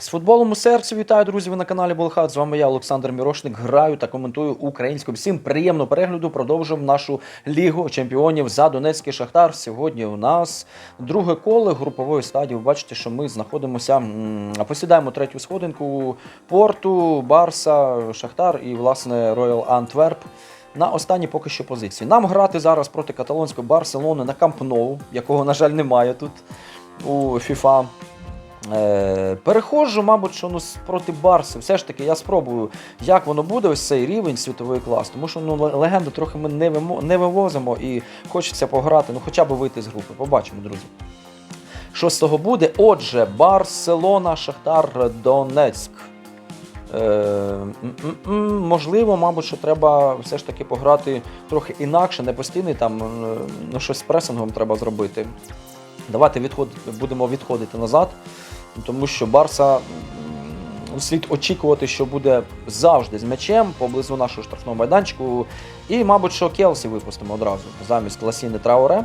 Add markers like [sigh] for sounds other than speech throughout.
З футболом у серці вітаю, друзі. Ви на каналі Болхат. З вами я, Олександр Мірошник. Граю та коментую українською. Всім приємного перегляду. Продовжуємо нашу лігу чемпіонів за Донецький Шахтар. Сьогодні у нас друге коло групової стадії. Ви бачите, що ми знаходимося, посідаємо третю сходинку Порту, Барса, Шахтар і, власне, Роял Антверп. На останній поки що позиції. Нам грати зараз проти каталонської Барселони на Камп Ноу, якого, на жаль, немає тут у FIFA. Е, переходжу, мабуть, що ну, проти Барси. Все ж таки, я спробую, як воно буде, ось цей рівень світовий клас. Тому що ну, легенду трохи ми не, вимо, не вивозимо і хочеться пограти, ну хоча б вийти з групи. Побачимо, друзі. Що з того буде? Отже, Барселона, Шахтар, Донецьк. Е, можливо, мабуть, що треба все ж таки пограти трохи інакше, не постійний там, е, ну, щось з пресингом треба зробити. Давайте відходити, будемо відходити назад, тому що Барса слід очікувати, що буде завжди з м'ячем поблизу нашого штрафного майданчику. І, мабуть, що Келсі випустимо одразу замість Ласіни Трауре.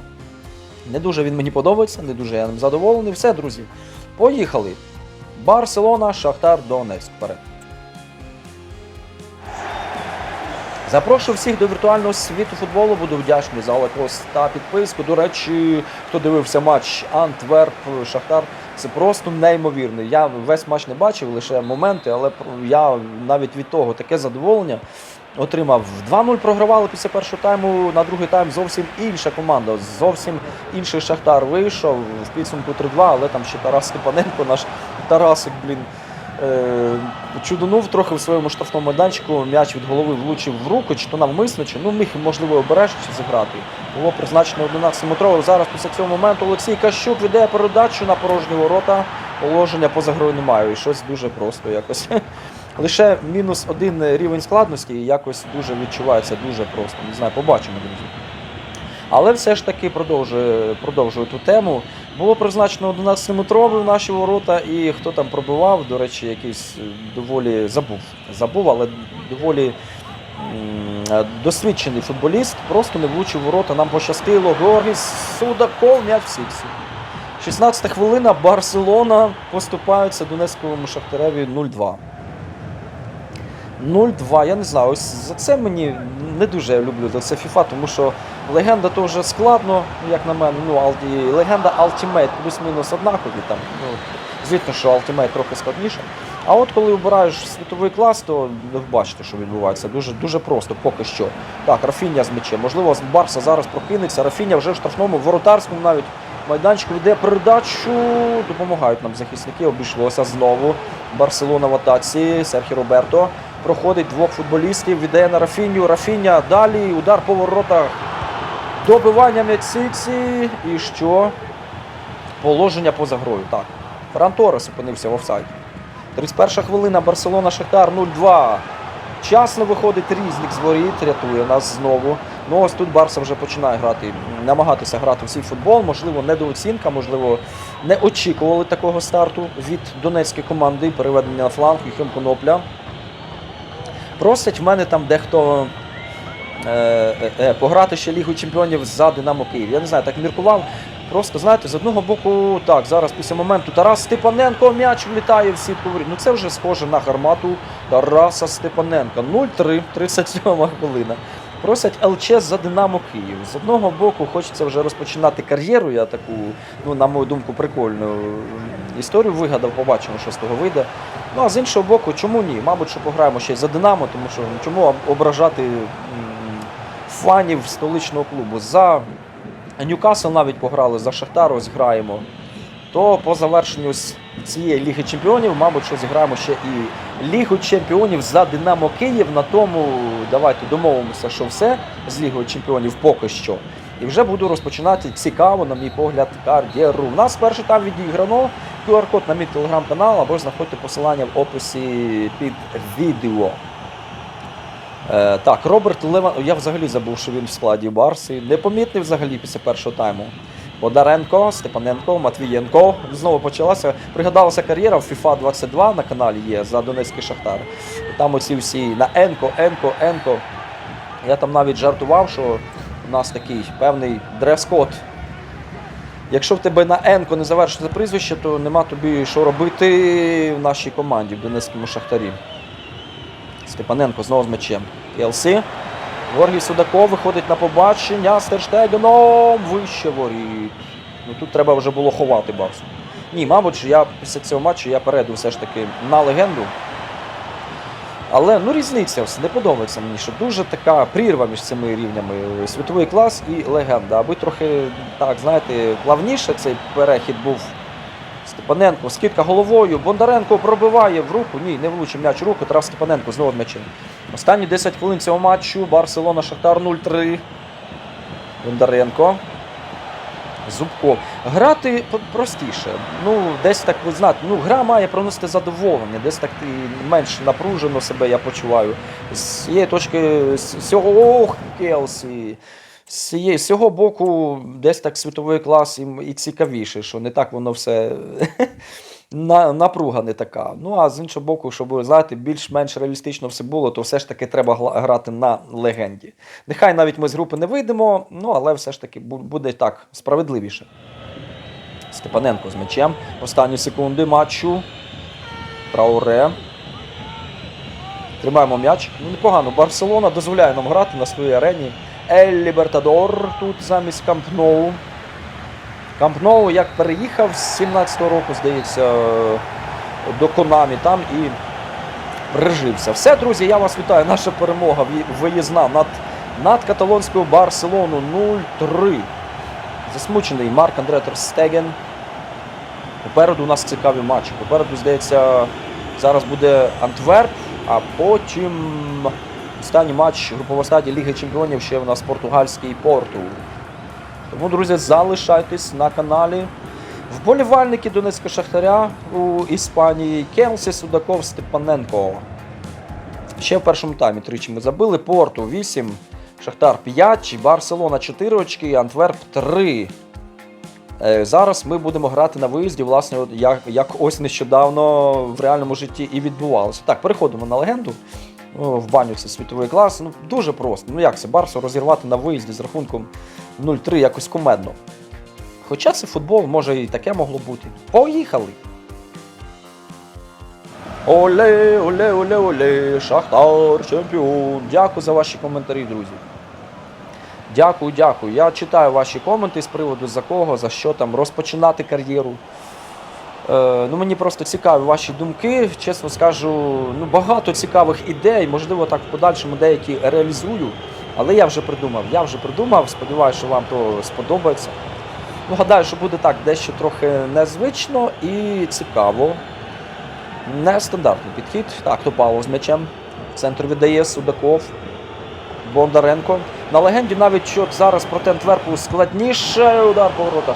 Не дуже він мені подобається, не дуже я ним задоволений. Все, друзі, поїхали. Барселона, Шахтар, Донецьк. Вперед. Запрошую всіх до віртуального світу футболу. Буду вдячний за лайкос та підписку. До речі, хто дивився матч Антверп Шахтар, це просто неймовірно. Я весь матч не бачив, лише моменти, але я навіть від того таке задоволення отримав. 2-0 програвали після першого тайму. На другий тайм зовсім інша команда. Зовсім інший Шахтар вийшов в підсумку 3-2, але там ще Тарас Степаненко, наш Тарасик, блін. Е, чудонув трохи в своєму штрафному майданчику, м'яч від голови влучив в руку, чи то навмисно, чи ну міг, можливо, обережно зіграти. Було призначено 11-метрове. Зараз після цього моменту Олексій Кащук віддає передачу на порожні ворота. Положення поза грою немає. І щось дуже просто якось. [laughs] Лише мінус один рівень складності і якось дуже відчувається дуже просто. Не знаю, побачимо, друзі. Але все ж таки продовжую, продовжую ту тему. Було призначено 11-метровий в наші ворота, і хто там пробивав, до речі, якийсь е, доволі забув. Забув, але доволі е, досвідчений футболіст, просто не влучив ворота. Нам пощастило. Георгій Судаков, м'яч в сіксі. 16 хвилина, Барселона поступається Донецькому Шахтареві 0-2. 0-2, я не знаю, ось за це мені не дуже люблю за це FIFA, тому що легенда то вже складно, як на мене. Ну, легенда Ultimate плюс-мінус однакові. Там, ну, звісно, що Ultimate трохи складніше. А от коли обираєш світовий клас, то ви бачите, що відбувається. Дуже, дуже просто, поки що. Так, Рафіня з м'ячем. Можливо, Барса зараз прокинеться. Рафіня вже в штрафному, воротарському навіть майданчику йде передачу. Допомагають нам захисники. Обійшлося знову. Барселона в атаці. Серхі Роберто. Проходить двох футболістів, віддає на Рафіню. Рафіня далі. Удар по воротах. Добивання Мексиці. І що? Положення поза грою. Так. Ферран Торес опинився в офсайді. 31 хвилина Барселона Шахтар 0-2. Вчасно виходить різник з воріт, рятує нас знову. Ну ось тут Барса вже починає грати, намагатися грати в свій футбол. Можливо, недооцінка, можливо, не очікували такого старту від донецької команди. Переведення на фланг Юхим Конопля. Просять в мене там дехто е, е, е, пограти ще Лігу Чемпіонів за Динамо Київ. Я не знаю, так міркував. Просто знаєте, з одного боку, так, зараз після моменту Тарас Степаненко м'яч влітає в сітку. Ну це вже схоже на гармату Тараса Степаненка. 0-3, 37 хвилина. Просять ЛЧ за Динамо Київ. З одного боку, хочеться вже розпочинати кар'єру. Я таку, ну, на мою думку, прикольну історію вигадав, побачимо, що з того вийде. Ну а з іншого боку, чому ні? Мабуть, що пограємо ще й за Динамо, тому що чому ображати фанів столичного клубу. За Ньюкасл навіть пограли, за Шахтар ось граємо. То по завершенню цієї Ліги Чемпіонів, мабуть, що зіграємо ще і Лігу Чемпіонів за Динамо Київ. На тому давайте домовимося, що все з Лігою Чемпіонів поки що. І вже буду розпочинати цікаво, на мій погляд, кар'єру. У нас перший там відіграно. QR-код на мій телеграм-канал або ж знаходьте посилання в описі під відео. Е, так, Роберт Леван. Я взагалі забув, що він в складі Барси. Непомітний взагалі після першого тайму. Бодаренко, Степаненко, Матвієнко. Знову почалася. Пригадалася кар'єра в FIFA 22 на каналі є за Донецький Шахтар. Там оці всі на Енко, Енко, Енко. Я там навіть жартував, що у нас такий певний дрес-код Якщо в тебе на Енко не завершиться прізвище, то нема тобі що робити в нашій команді, в Донецькому Шахтарі. Степаненко знову з м'ячем. Келсі. Георгій Судаков виходить на побачення з. Вище воріт. Ну тут треба вже було ховати Барсу. Ні, мабуть, я після цього матчу я перейду все ж таки на легенду. Але ну різниця не подобається мені, що дуже така прірва між цими рівнями. Світовий клас і легенда. Аби трохи, так, знаєте, плавніше цей перехід був. Степаненко, скидка головою. Бондаренко пробиває в руку. Ні, не влучив м'яч в руку. Трав Степаненко знову м'ячем. Останні 10 хвилин цього матчу. Барселона Шахтар 0-3. Бондаренко. Зубков. Грати простіше. Ну, десь так ви знаєте, ну, гра має приносити задоволення, десь так ти менш напружено себе я почуваю. З цієї точки, з цього ох, Келсі. З цього боку, десь так світовий клас і цікавіше, що не так воно все [laughs] на, напруга не така. Ну а з іншого боку, щоб знаєте, більш-менш реалістично все було, то все ж таки треба грати на легенді. Нехай навіть ми з групи не вийдемо, ну але все ж таки буде так справедливіше. Степаненко з м'ячем. Останні секунди матчу. Трауре. Тримаємо м'яч. Ну, непогано. Барселона дозволяє нам грати на своїй арені. Ель Лібертадор тут замість Камп Ноу. Камп Ноу як переїхав з 17-го року, здається, до Конамі там і прижився. Все, друзі, я вас вітаю. Наша перемога виїзна над, над каталонською Барселону 0-3. Засмучений Марк Андре Тер Стеген. Попереду у нас цікаві матчі. Попереду, здається, зараз буде Антверп, а потім останній матч групового стадії Ліги Чемпіонів ще в нас португальський Порту. Тому, друзі, залишайтесь на каналі. Вболівальники Донецького Шахтаря у Іспанії Келсі Судаков Степаненко. Ще в першому таймі тричі ми забили. Порту 8, Шахтар 5, Барселона 4 очки, Антверп 3. Е, Зараз ми будемо грати на виїзді, власне, як ось нещодавно в реальному житті і відбувалося. Так, переходимо на легенду. О, в баню це світовий клас. Ну, дуже просто. Ну як це, Барсу розірвати на виїзді з рахунком 0-3 якось комедно. Хоча це футбол, може і таке могло бути. Поїхали! Оле, оле, оле, оле, Шахтар, чемпіон. Дякую за ваші коментарі, друзі. Дякую, дякую. Я читаю ваші коменти з приводу за кого, за що там розпочинати кар'єру. Е, ну, мені просто цікаві ваші думки. Чесно скажу, ну, багато цікавих ідей, можливо, так в подальшому деякі реалізую. Але я вже придумав. Я вже придумав. Сподіваюся, що вам то сподобається. Ну, гадаю, що буде так дещо трохи незвично і цікаво. Нестандартний підхід. Так, Топалов з м'ячем. Центр віддає Судаков. Бондаренко. На легенді навіть що зараз проти Антверпу складніше удар по воротах.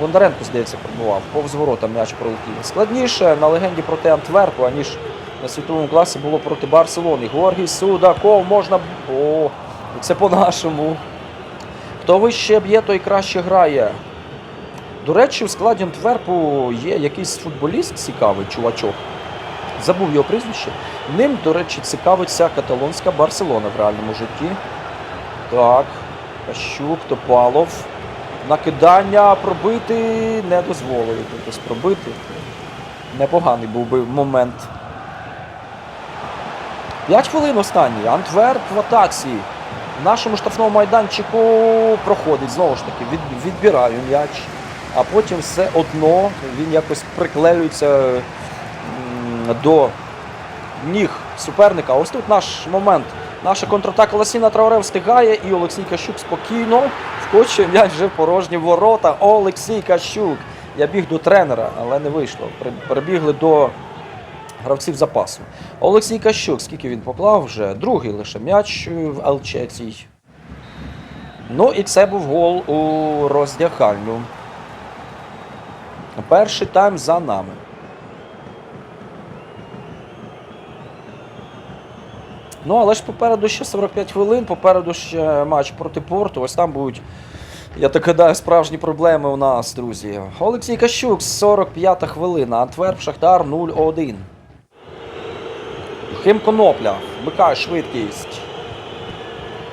Бондаренко, здається, пробував. Повз ворота м'яч пролетів. Складніше на легенді проти Антверпу, аніж на світовому класі було проти Барселони. Георгій Судаков можна. О, це по-нашому. Хто вище б'є, той краще грає. До речі, в складі Антверпу є якийсь футболіст цікавий, чувачок. Забув його прізвище. Ним, до речі, цікавиться каталонська Барселона в реальному житті. Так, Кащук, Топалов. Накидання пробити не дозволили. Тобто пробити. Непоганий був би момент. 5 хвилин останні. Антверп в атаці. В нашому штрафному майданчику проходить знову ж таки. Від, відбираю м'яч. А потім все одно він якось приклеюється до ніг суперника. Ось тут наш момент. Наша контратака Ласіна Трауре встигає, і Олексій Кащук спокійно вкочує м'яч вже порожні ворота. Олексій Кащук. Я біг до тренера, але не вийшло. При- Прибігли до гравців запасу. Олексій Кащук, скільки він поклав вже? Другий лише м'яч в Алчеці. Ну і це був гол у роздягальню. Перший тайм за нами. Ну, але ж попереду ще 45 хвилин, попереду ще матч проти порту. Ось там будуть, я так гадаю, справжні проблеми у нас, друзі. Олексій Кащук, 45 хвилина. Антверп Шахтар 0-1. Хим Конопля вмикає швидкість.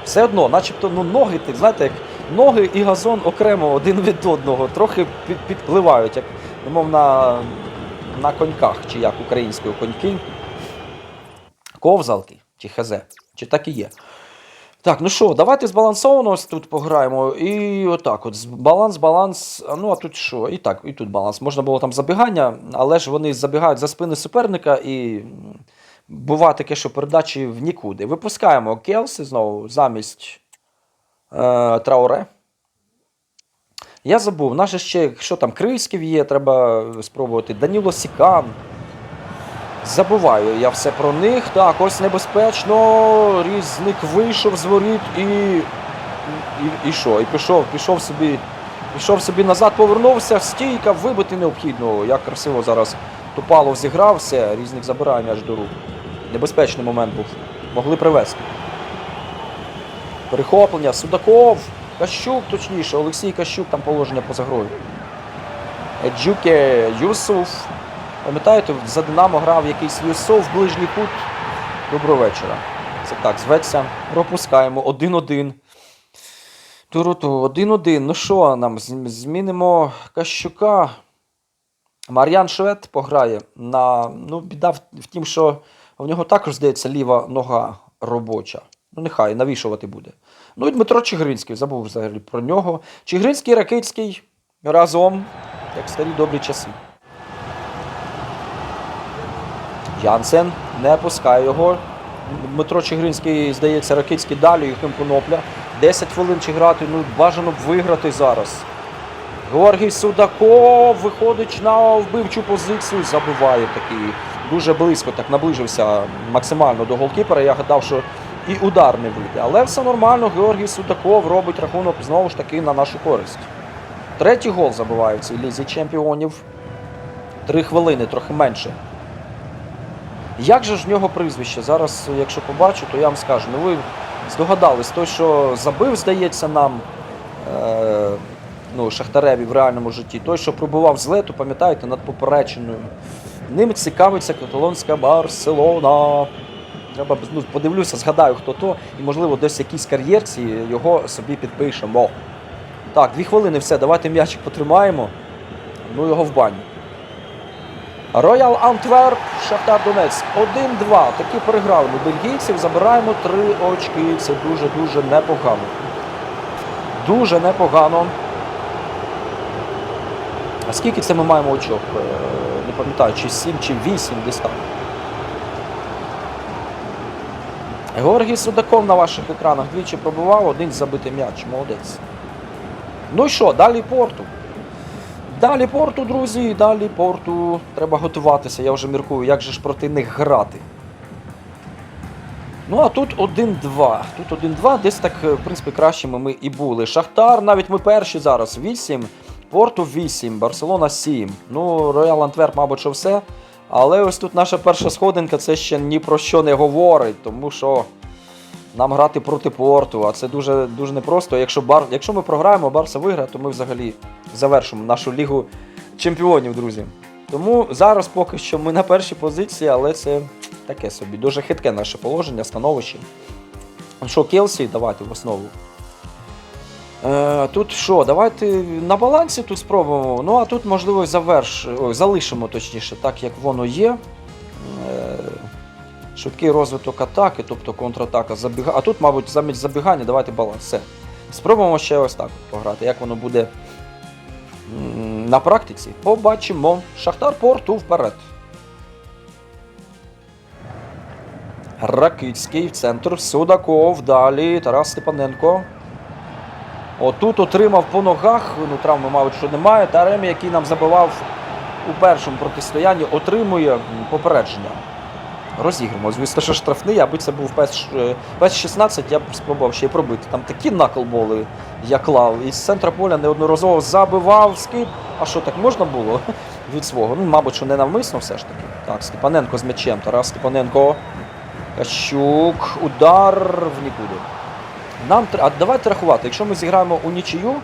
Все одно, начебто, ну, ноги, ти знаєте, як ноги і газон окремо один від одного, трохи підпливають, як немов на, на коньках, чи як українською коньки. Ковзалки чи хазе, чи так і є. Так, ну що, давайте збалансовано тут пограємо. І отак, от баланс, баланс. Ну, а тут що? І так, і тут баланс. Можна було там забігання, але ж вони забігають за спини суперника і буває таке, що передачі в нікуди. Випускаємо Келси знову замість е, Трауре. Я забув, наше ще, що там, Крийськів є, треба спробувати. Даніло Сікан. Забуваю я все про них. Так, ось небезпечно. Різник вийшов з воріт і. І, що? І пішов, пішов собі. Пішов собі назад, повернувся, стійка, вибити необхідно. Як красиво зараз Тупалов зіграв, все, різник забирає м'яч до рук. Небезпечний момент був. Могли привести. Перехоплення, Судаков, Кащук, точніше, Олексій Кащук, там положення поза грою. Еджуке, Юсуф. Пам'ятаєте, за Динамо грав якийсь Юсов, ближній кут. Доброго вечора. Це так, зветься. Пропускаємо 1-1. Туруту, 1-1. Ну що нам? Змінимо Кащука. Мар'ян Швед пограє на. Ну, біда в, в тім, що в нього також, здається, ліва нога робоча. Ну, нехай навішувати буде. Ну і Дмитро Чигринський, забув взагалі про нього. Чигринський, Ракицький разом, як старі добрі часи. Янсен не пускає його. Дмитро Чигринський, здається, Ракицький далі, Юхим Конопля. 10 хвилин чи грати, ну бажано б виграти зараз. Георгій Судаков виходить на вбивчу позицію, забиває такий. Дуже близько так наближився максимально до голкіпера. Я гадав, що і удар не вийде. Але все нормально. Георгій Судаков робить рахунок знову ж таки на нашу користь. Третій гол забиває в цій лізі чемпіонів. Три хвилини, трохи менше. Як же ж в нього прізвище? Зараз, якщо побачу, то я вам скажу. Ну ви здогадались, той, що забив, здається, нам е, ну, Шахтареві в реальному житті, той, що пробував з лету, пам'ятаєте, над поперечиною. Ним цікавиться каталонська Барселона. Треба ну, подивлюся, згадаю, хто то, і, можливо, десь в якійсь кар'єрці його собі підпишемо. Так, дві хвилини, все, давайте м'ячик потримаємо. Ну його в баню. Роял Антверп, Шахтар Донецьк. 1-2. Таки переграли ми бельгійців, забираємо три очки. Це дуже-дуже непогано. Дуже непогано. А скільки це ми маємо очок? Е, Не пам'ятаю, чи 7, чи 8 десь там. Георгій Судаков на ваших екранах двічі пробував, один забитий м'яч. Молодець. Ну і що, далі порту. Далі порту, друзі, далі порту. Треба готуватися. Я вже міркую, як же ж проти них грати. Ну, а тут 1-2. Тут 1-2, десь так, в принципі, кращими ми і були. Шахтар, навіть ми перші зараз 8, Порту 8, Барселона 7. Ну, Роял Антверп, мабуть, що все. Але ось тут наша перша сходинка це ще ні про що не говорить, тому що нам грати проти порту, а це дуже дуже непросто. Якщо бар, якщо ми програємо, Барса виграє, то ми взагалі завершимо нашу лігу чемпіонів, друзі. Тому зараз поки що ми на першій позиції, але це таке собі. Дуже хитке наше положення, становище. Що, Келсі, давайте в основу. Е, тут що, давайте на балансі тут спробуємо. Ну, а тут, можливо, заверш... Ой, залишимо точніше, так як воно є. Е, швидкий розвиток атаки, тобто контратака забігання. А тут, мабуть, замість забігання, давайте баланс. Все. Спробуємо ще ось так пограти. Як воно буде на практиці? Побачимо. Шахтар порту вперед. Ракицький в центр. Судаков. Далі. Тарас Степаненко. Отут отримав по ногах. Ну, травми, мабуть, що немає. Таремі, який нам забивав у першому протистоянні, отримує попередження. Розіграємо. Звісно, що штрафний, аби це був пес, е, пес 16, я б спробував ще й пробити. Там такі наклболи я клав. І з центра поля неодноразово забивав скид. А що так можна було [laughs] від свого? Ну, мабуть, що не навмисно все ж таки. Так, Степаненко з м'ячем. Тарас Степаненко. Кащук. Удар в нікуди. Нам а давайте рахувати, якщо ми зіграємо у нічию,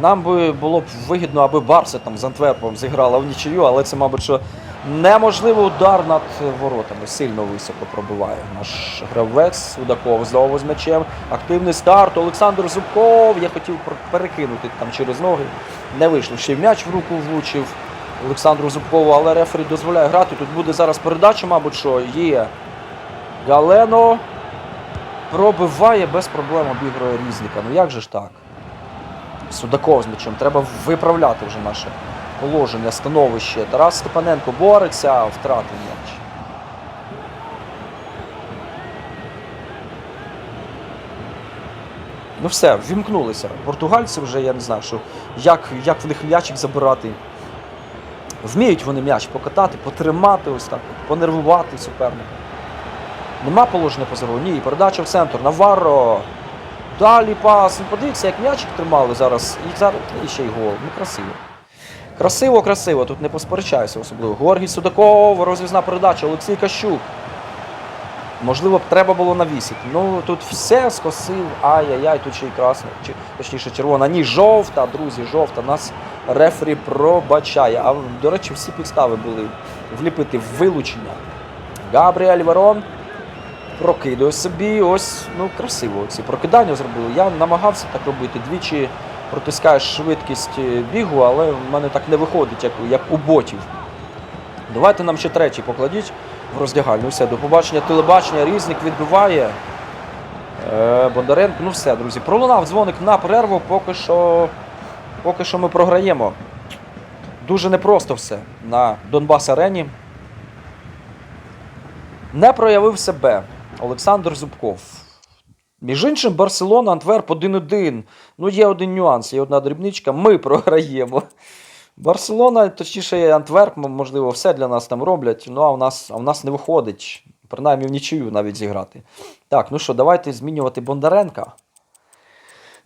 нам би було б вигідно, аби Барса там з Антверпом зіграла в нічию, але це, мабуть, що Неможливий удар над воротами. Сильно високо пробиває наш гравець Судаков знову з м'ячем. Активний старт. Олександр Зубков. Я хотів перекинути там через ноги. Не вийшло. Ще й м'яч в руку влучив Олександру Зубкову, але рефері дозволяє грати. Тут буде зараз передача, мабуть, що є. Галено пробиває без проблем обігрує різника. Ну як же ж так? Судаков з м'ячем. Треба виправляти вже наше положення, становище. Тарас Степаненко бореться, втратив м'яч. Ну все, ввімкнулися. Португальці вже, я не знаю, що, як, як в них м'ячик забирати. Вміють вони м'яч покатати, потримати ось так, понервувати суперника. Нема положення позору. Ні, передача в центр. Наварро. Далі пас. Ну, Подивіться, як м'ячик тримали зараз. І зараз і ще й гол. Ну, красиво. Красиво, красиво. Тут не посперечаюся особливо. Георгій Судаков, розв'язна передача, Олексій Кащук. Можливо, б треба було навісити. Ну тут все скосив. Ай-яй-яй, тут ще й красна, чи точніше червона. Ні, жовта, друзі, жовта. Нас рефері пробачає. А до речі, всі підстави були вліпити вилучення. Габріель Верон прокидує собі. Ось, ну, красиво ці прокидання зробили. Я намагався так робити. Двічі протискаєш швидкість е, бігу, але в мене так не виходить, як, як у ботів. Давайте нам ще третій покладіть в роздягальню. Все, до побачення телебачення. Різник відбиває. Е, Бондаренко. Ну все, друзі. Пролунав дзвоник на перерву. Поки що, поки що ми програємо. Дуже непросто все на Донбас Арені. Не проявив себе Олександр Зубков. Між іншим, Барселона, Антверп 1-1. Ну, є один нюанс, є одна дрібничка. Ми програємо. Барселона, точніше, Антверп, можливо, все для нас там роблять. Ну, а в нас, а в нас не виходить. Принаймні в нічию навіть зіграти. Так, ну що, давайте змінювати Бондаренка.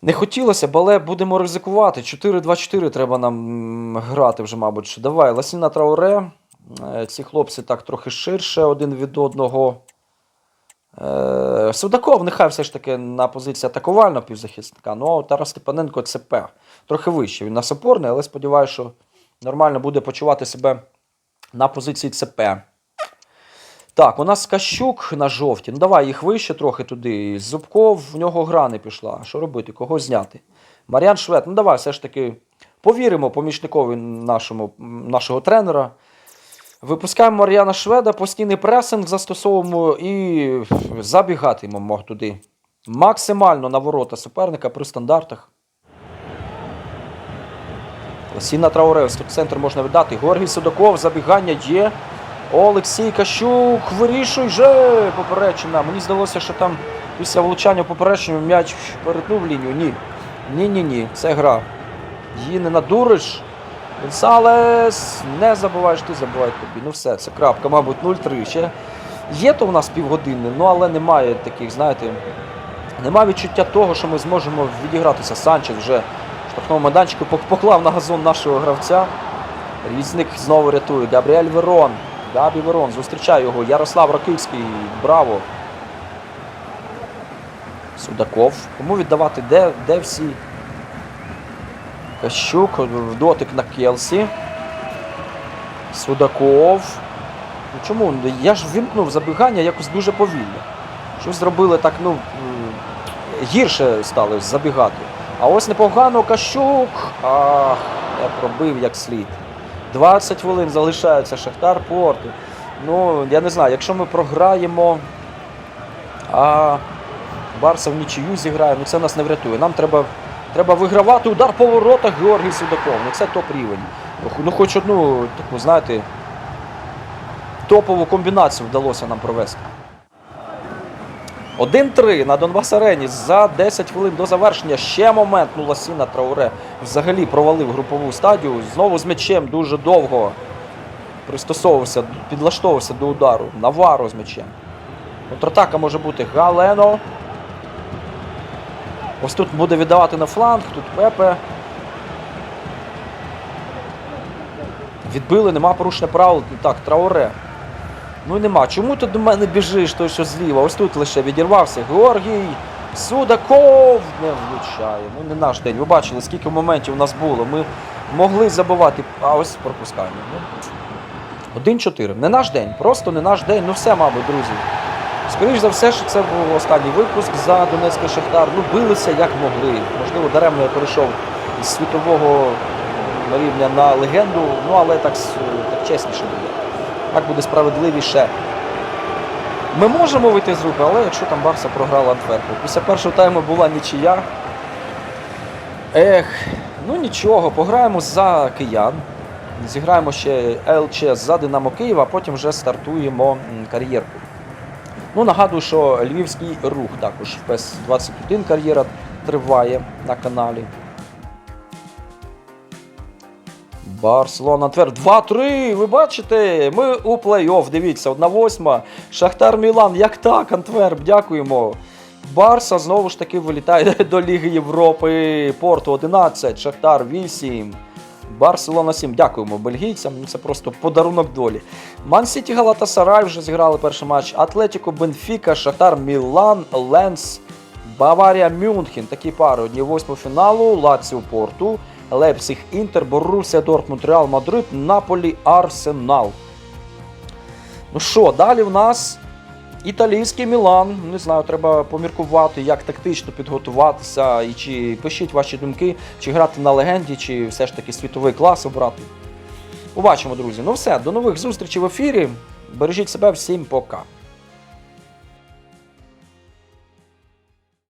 Не хотілося але будемо ризикувати. 4-2-4 треба нам грати вже, мабуть. Давай, Ласіна Трауре. Е, Ці хлопці так трохи ширше один від одного. Е, Судаков нехай все ж таки на позиції атакувального півзахисника. Ну, Тарас Степаненко ЦП. Трохи вище. Він нас опорний, але сподіваюся, що нормально буде почувати себе на позиції ЦП. Так, у нас Кащук на жовті. Ну давай їх вище трохи туди. Зубков, в нього гра не пішла. Що робити? Кого зняти? Мар'ян Швед, ну давай все ж таки повіримо помічникові нашому, нашого тренера. Випускаємо Мар'яна Шведа, постійний пресинг застосовуємо і забігатимемо туди. Максимально на ворота суперника при стандартах. Лосіна Трауревський тут центр можна віддати. Георгій Судаков, забігання є. Олексій Кащук, вирішуй же поперечина. Мені здалося, що там після влучання в поперечину м'яч перетнув лінію. Ні. Ні-ні-ні, це гра. Її не надуриш. Гонсалес, не забуваєш, ти забувай тобі. Ну все, це крапка, мабуть, 0-3. Ще є то в нас півгодини, ну але немає таких, знаєте, немає відчуття того, що ми зможемо відігратися. Санчес вже в штрафному майданчику поклав на газон нашого гравця. Різник знову рятує. Габріель Верон. Габі Верон зустрічає його. Ярослав Ракицький. Браво. Судаков. Кому віддавати? Де, де всі? Кащук, дотик на Келсі. Судаков. Ну чому? Я ж вимкнув забігання якось дуже повільно. Щось зробили так, ну, гірше стали забігати. А ось непогано Кащук. Ах, я пробив як слід. 20 хвилин залишається Шахтар Порту. Ну, я не знаю, якщо ми програємо, а Барса в нічию зіграє, ну це нас не врятує. Нам треба, треба вигравати удар по воротах Георгій Судаков. Ну це топ рівень. Ну хоч одну таку, знаєте, топову комбінацію вдалося нам провести. 1-3 на Донбас Арені за 10 хвилин до завершення. Ще момент. Ну, Ласіна Трауре взагалі провалив групову стадію. Знову з м'ячем дуже довго пристосовувався, підлаштовувався до удару. Наваро з м'ячем. Контратака може бути Галено. Ось тут буде віддавати на фланг, тут Пепе. Відбили, нема порушення правил. Так, Трауре. Ну нема. Чому ти до мене біжиш, той що зліва? Ось тут лише відірвався. Георгій Судаков не влучає. Ну не наш день. Ви бачили, скільки моментів у нас було. Ми могли забивати, а ось пропускаємо. Ну, 1-4. Не наш день, просто не наш день. Ну все, мабуть, друзі. Скоріше за все, що це був останній випуск за Донецький Шахтар. Ну, билися як могли. Можливо, даремно я перейшов з світового рівня на легенду, ну але так, так чесніше буде. Так буде справедливіше. Ми можемо вийти з групи, але якщо там Барса програла Антверпу. Після першого тайму була нічия. Ех, ну нічого, пограємо за киян. Зіграємо ще ЛЧ за Динамо Києва, а потім вже стартуємо кар'єрку. Ну, нагадую, що львівський рух також в ПЕС 21 кар'єра триває на каналі. Барселона Твер 2-3. Ви бачите? Ми у плей-офф. Дивіться, 1-8. Шахтар Мілан. Як так, Антверп? Дякуємо. Барса знову ж таки вилітає [laughs] до Ліги Європи. Порту 11, Шахтар 8. Барселона 7. Дякуємо бельгійцям. Це просто подарунок долі. Ман-Сіті Галатасарай вже зіграли перший матч. Атлетіко Бенфіка, Шахтар Мілан, Ленс, Баварія Мюнхен. Такі пари. Одні восьму фіналу, Лаціо Порту, Лейпциг Інтер, Боруссія Дортмунд, Реал Мадрид, Наполі, Арсенал. Ну що, далі в нас італійський Мілан. Не знаю, треба поміркувати, як тактично підготуватися. І чи пишіть ваші думки, чи грати на легенді, чи все ж таки світовий клас обрати. Побачимо, друзі. Ну все, до нових зустрічей в ефірі. Бережіть себе, всім пока.